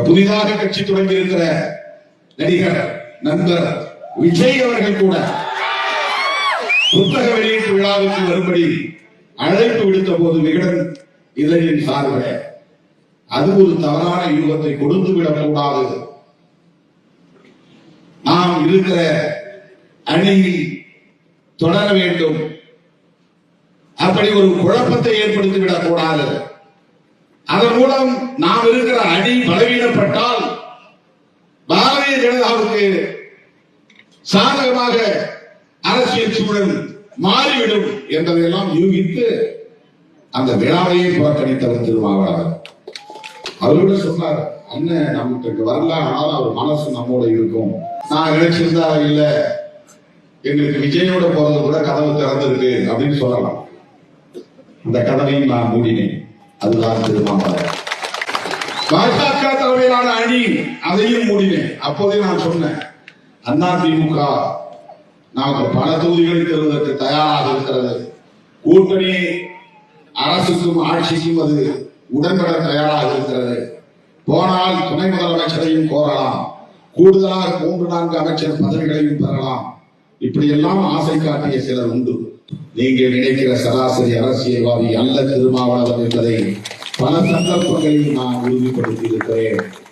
புதிதாக கட்சி தொடங்கி இருக்கிற நடிகர் நண்பர் விஜய் அவர்கள் கூட புத்தக வெளியீட்டு விழாவுக்கு வரும்படி அழைப்பு விடுத்த போது விகடன் இதழின் சார்பில் அது ஒரு தவறான யூகத்தை கொடுத்து விடக்கூடாது நாம் இருக்கிற அணி தொடர வேண்டும். அப்படி ஒரு குழப்பத்தை ஏற்படுத்தி விடக்கூடாது அதன் மூலம் நாம் இருக்கிற அணி பலவீனப்பட்டால் பாரதிய ஜனதாவுக்கு சாதகமாக அரசியல் சூழல் மாறிவிடும் என்பதையெல்லாம் யூகித்து அந்த விழாவையே புறக்கணித்தவர் திருமாவளவன். அவரோட சொன்னார் அண்ணன் நமக்கு வரல ஆனால் அவர் மனசு நம்மோட இருக்கும். நான் நினைச்சிருந்தா இல்ல எங்களுக்கு விஜயோட போறது கூட கதவு திறந்திருக்கு அப்படின்னு சொல்லலாம். அந்த கதவையும் நான் மூடினேன். அதுதான் திருமாவளவன். பாஜக தலைமையிலான அணி அதையும் மூடினேன். அப்போதே நான் சொன்னேன் அண்ணா திமுக நமக்கு பல தொகுதிகளில் தருவதற்கு தயாராக இருக்கிறது. கூட்டணி அரசுக்கும் ஆட்சிக்கும் அது உடன்பட தயாராக இருக்கிறது. போனால் துணை முதலமைச்சரையும் கோரலாம். கூடுதலாக மூன்று நான்கு அமைச்சர் பதவிகளையும் பெறலாம். இப்படியெல்லாம் ஆசை காட்டிய சிலர் உண்டு. நீங்கள் நினைக்கிற சராசரி அரசியல்வாதி அல்ல திருமாவளவன் என்பதை பல சந்தர்ப்பங்களில் நான் உறுதிப்படுத்தி இருக்கிறேன்